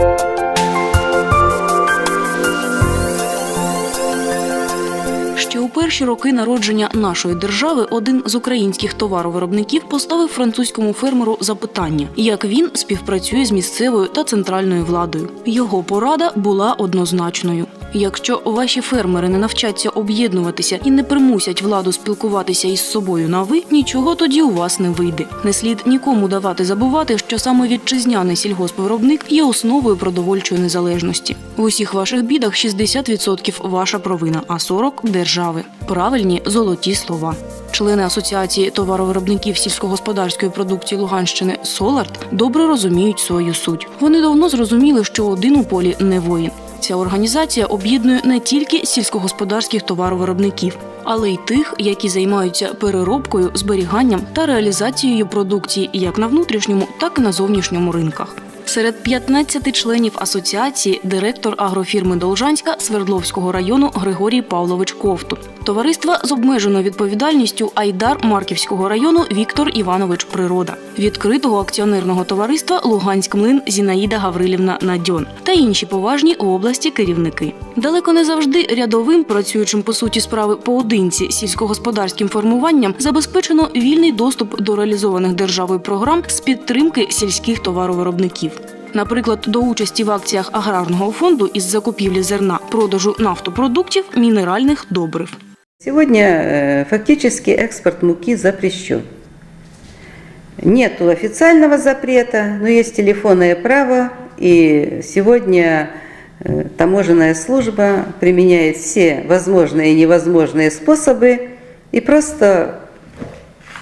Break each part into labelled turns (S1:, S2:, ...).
S1: Thank you у перші роки народження нашої держави один з українських товаровиробників поставив французькому фермеру запитання, як він співпрацює з місцевою та центральною владою. Його порада була однозначною. Якщо ваші фермери не навчаться об'єднуватися і не примусять владу спілкуватися із собою на ви, нічого тоді у вас не вийде. Не слід нікому давати забувати, що саме вітчизняний сільгоспвиробник є основою продовольчої незалежності. В усіх ваших бідах 60% ваша провина, а 40% – держави. Правильні золоті слова. Члени асоціації товаровиробників сільськогосподарської продукції Луганщини Соларт добре розуміють свою суть. Вони давно зрозуміли, що один у полі не воїн. Ця організація об'єднує не тільки сільськогосподарських товаровиробників, але й тих, які займаються переробкою, зберіганням та реалізацією продукції як на внутрішньому, так і на зовнішньому ринках. Серед 15 членів асоціації директор агрофірми Должанська Свердловського району Григорій Павлович Ковтун, товариства з обмеженою відповідальністю Айдар Марківського району Віктор Іванович Природа, відкритого акціонерного товариства Луганськ млин Зінаїда Гаврилівна Надьон та інші поважні в області керівники. Далеко не завжди рядовим, працюючим по суті справи поодинці сільськогосподарським формуванням, забезпечено вільний доступ до реалізованих державою програм з підтримки сільських товаровиробників. Наприклад, до участі в акціях аграрного фонду із закупівлі зерна, продажу нафтопродуктів, мінеральних добрив.
S2: Сегодня э, фактически экспорт муки запрещен. Нет официального запрета, но есть телефонное право, и сегодня э, таможенная служба применяет все возможные и невозможные способы и просто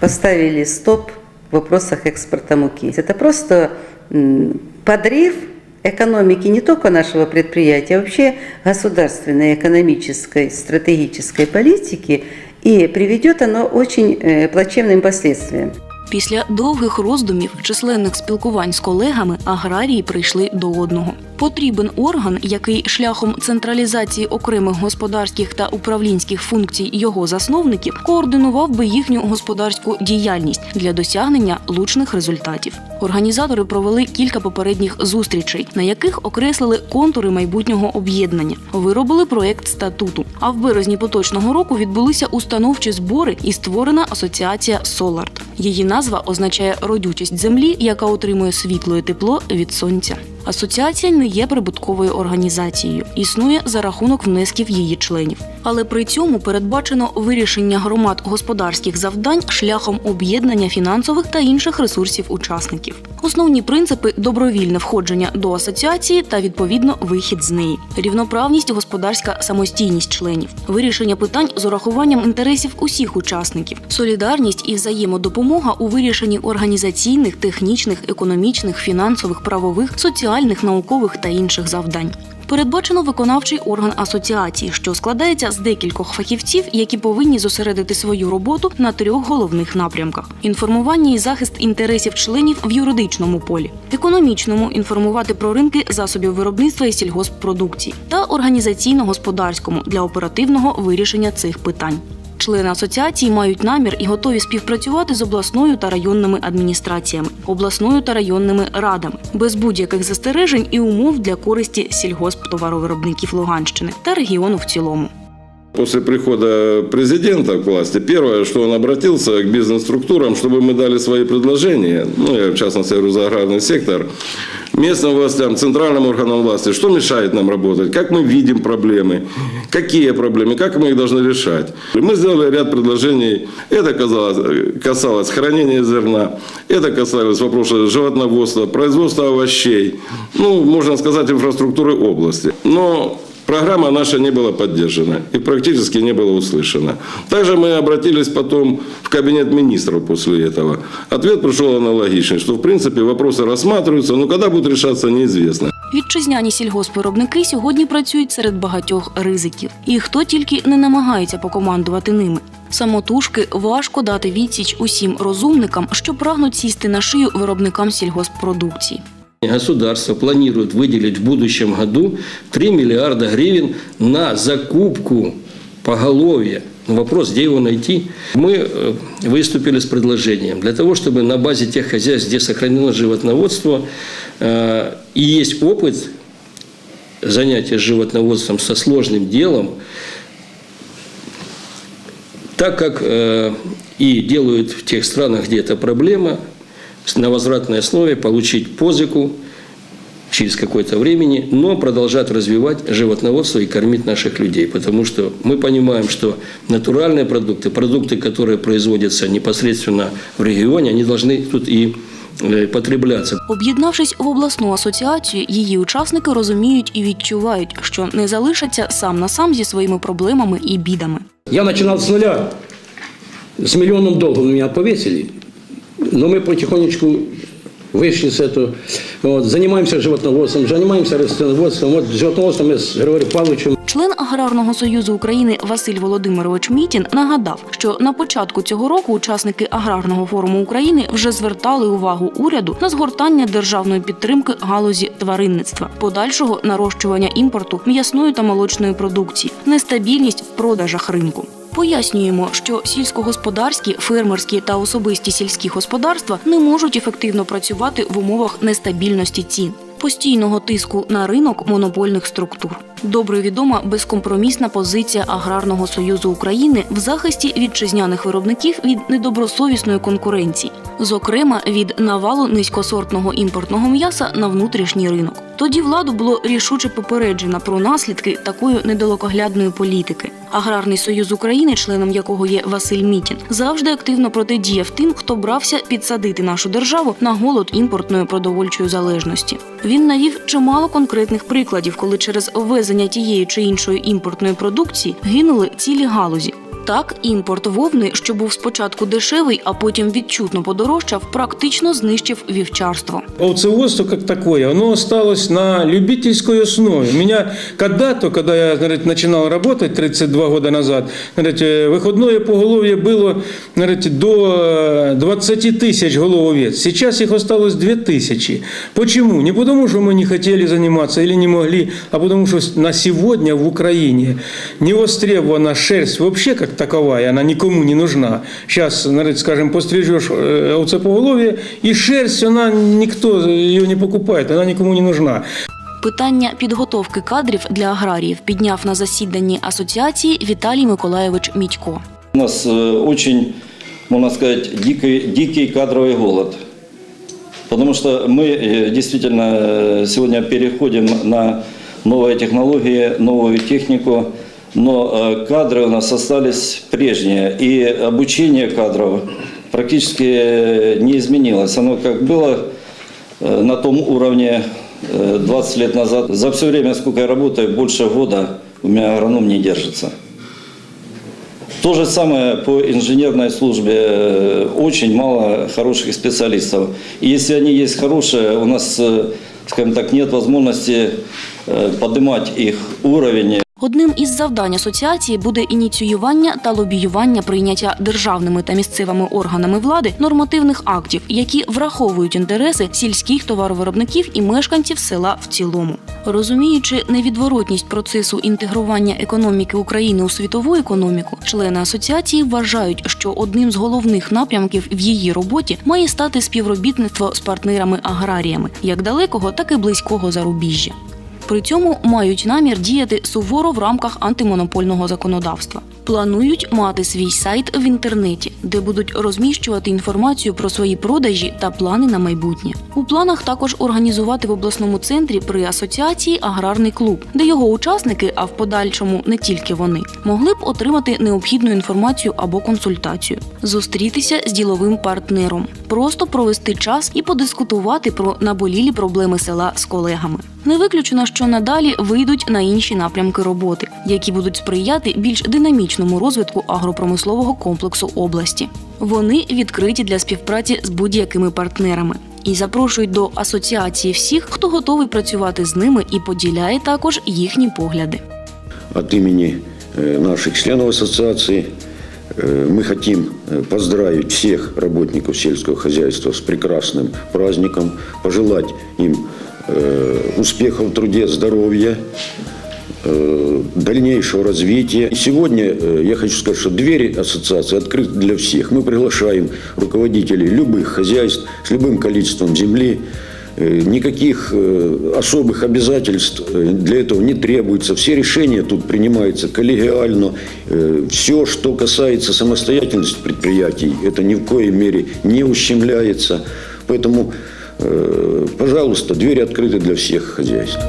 S2: поставили стоп в вопросах экспорта муки. Это просто м, подрыв экономики не только нашего предприятия, а вообще государственной экономической стратегической политики, и приведет оно очень э, плачевным последствиям.
S1: Після довгих роздумів, численних спілкувань з колегами, аграрії прийшли до одного. Потрібен орган, який шляхом централізації окремих господарських та управлінських функцій його засновників координував би їхню господарську діяльність для досягнення лучних результатів. Організатори провели кілька попередніх зустрічей, на яких окреслили контури майбутнього об'єднання, виробили проєкт статуту. А в березні поточного року відбулися установчі збори і створена асоціація Соларт. Її назва означає родючість землі, яка отримує світло і тепло від сонця. Асоціація не є прибутковою організацією, існує за рахунок внесків її членів. Але при цьому передбачено вирішення громад господарських завдань шляхом об'єднання фінансових та інших ресурсів учасників. Основні принципи добровільне входження до асоціації та відповідно вихід з неї, рівноправність, господарська самостійність членів, вирішення питань з урахуванням інтересів усіх учасників, солідарність і взаємодопомога у вирішенні організаційних, технічних, економічних, фінансових, правових, соціальних, наукових та інших завдань. Передбачено виконавчий орган асоціації, що складається з декількох фахівців, які повинні зосередити свою роботу на трьох головних напрямках: інформування і захист інтересів членів в юридичному полі, економічному інформувати про ринки засобів виробництва і сільгосппродукції, та організаційно-господарському для оперативного вирішення цих питань. Члени асоціації мають намір і готові співпрацювати з обласною та районними адміністраціями, обласною та районними радами без будь-яких застережень і умов для користі сільгосптоваровиробників Луганщини та регіону в цілому.
S3: После прихода президента к власти, первое, что он обратился к бизнес-структурам, чтобы мы дали свои предложения, ну, я в частности говорю за аграрный сектор, местным властям, центральным органам власти, что мешает нам работать, как мы видим проблемы, какие проблемы, как мы их должны решать. Мы сделали ряд предложений. Это касалось, касалось хранения зерна, это касалось вопроса животноводства, производства овощей, ну, можно сказать, инфраструктуры области. Но Программа наша не была поддержана и практически не была услышана. Также мы обратились потом в кабинет министров после этого. Ответ пришел аналогичный, что в принципе вопросы рассматриваются, но когда будут решаться неизвестно.
S1: Вітчизняні сільгоспвиробники сьогодні працюють серед багатьох ризиків, і хто тільки не намагається покомандувати ними. Самотужки важко дати відсіч усім розумникам, що прагнуть сісти на шию виробникам сільгосппродукції.
S4: Государство планирует выделить в будущем году 3 миллиарда гривен на закупку поголовья Но вопрос, где его найти? Мы э, выступили с предложением для того, чтобы на базе тех хозяйств, где сохранено животноводство э, и есть опыт занятия животноводством со сложным делом, так как э, и делают в тех странах, где это проблема, на возвратной основе получить позыку через какое-то времени, но продолжать развивать животноводство и кормить наших людей. Потому что мы понимаем, что натуральные продукты, продукты, которые производятся непосредственно в регионе, они должны тут и э, потребляться.
S1: Об'єднавшись в обласну асоціацію, її учасники розуміють і відчувають, що не залишаться сам на сам зі своїми проблемами і бідами.
S5: Я начинал с нуля, с миллионным долгом меня повесили, но мы потихонечку вышли с этого. Вот, занимаемся животноводством, занимаемся растениноводством. Вот животноводством мы с Григорием Павловичем
S1: Член Аграрного союзу України Василь Володимирович Мітін нагадав, що на початку цього року учасники аграрного форуму України вже звертали увагу уряду на згортання державної підтримки галузі тваринництва, подальшого нарощування імпорту м'ясної та молочної продукції, нестабільність в продажах ринку. Пояснюємо, що сільськогосподарські, фермерські та особисті сільські господарства не можуть ефективно працювати в умовах нестабільності цін, постійного тиску на ринок монопольних структур. Добре відома безкомпромісна позиція Аграрного союзу України в захисті вітчизняних виробників від недобросовісної конкуренції, зокрема від навалу низькосортного імпортного м'яса на внутрішній ринок. Тоді владу було рішуче попереджено про наслідки такої недалекоглядної політики. Аграрний союз України, членом якого є Василь Мітін, завжди активно протидіяв тим, хто брався підсадити нашу державу на голод імпортної продовольчої залежності. Він навів чимало конкретних прикладів, коли через ввезення тієї чи іншої імпортної продукції гинули цілі галузі. Так, імпорт вовни, що був спочатку дешевий, а потім відчутно подорожчав, практично знищив вівчарство.
S6: Овцеводство как такое, оно осталось на любительской основе. У меня когда-то, когда я говорит, начинал работать 32 года назад, говорит, э, выходное поголовье было говорит, до э, 20 тысяч голов овец. Сейчас их осталось 2 тысячи. Почему? Не потому, что мы не хотели заниматься или не могли, а потому, что на сегодня в Украине не востребована шерсть вообще как таковая, она никому не нужна. Сейчас, говорит, скажем, пострижешь э, овцепоголовье, и шерсть, она никто ее не покупает, она никому не нужна.
S1: Питання підготовки кадрів для аграріїв підняв на засіданні асоціації Віталій Миколаєвич Мідько.
S7: У нас э, очень, можно сказать, дикий, дикий кадровый голод. Потому что мы э, действительно э, сегодня переходим на новые технологии, новую технику, Но э, кадры у нас остались прежние. И обучение кадров практически э, не изменилось. Оно как было э, на том уровне э, 20 лет назад. За все время, сколько я работаю, больше года у меня агроном не держится. То же самое по инженерной службе. Очень мало хороших специалистов. И если они есть хорошие, у нас, скажем так, нет возможности поднимать их уровень.
S1: Одним із завдань асоціації буде ініціювання та лобіювання прийняття державними та місцевими органами влади нормативних актів, які враховують інтереси сільських товаровиробників і мешканців села в цілому. Розуміючи невідворотність процесу інтегрування економіки України у світову економіку, члени асоціації вважають, що одним з головних напрямків в її роботі має стати співробітництво з партнерами-аграріями, як далекого, так і близького зарубіжжя. При цьому мають намір діяти суворо в рамках антимонопольного законодавства. Планують мати свій сайт в інтернеті, де будуть розміщувати інформацію про свої продажі та плани на майбутнє. У планах також організувати в обласному центрі при асоціації аграрний клуб, де його учасники, а в подальшому не тільки вони, могли б отримати необхідну інформацію або консультацію, зустрітися з діловим партнером, просто провести час і подискутувати про наболілі проблеми села з колегами. Не виключено, що надалі вийдуть на інші напрямки роботи, які будуть сприяти більш динамічному розвитку агропромислового комплексу області. Вони відкриті для співпраці з будь-якими партнерами і запрошують до асоціації всіх, хто готовий працювати з ними і поділяє також їхні погляди.
S8: От имени э, наших членов ассоциации э, мы хотим э, поздравить всех работников сельского хозяйства с прекрасным праздником, пожелать им Э, успехов в труде, здоровья, э, дальнейшего развития. И сегодня э, я хочу сказать, что двери ассоциации открыты для всех. Мы приглашаем руководителей любых хозяйств с любым количеством земли. Никаких особых обязательств для этого не требуется. Все решения тут принимаются коллегиально. Все, что касается самостоятельности предприятий, это ни в коей мере не ущемляется. Поэтому, пожалуйста, двери открыты для всех хозяйств.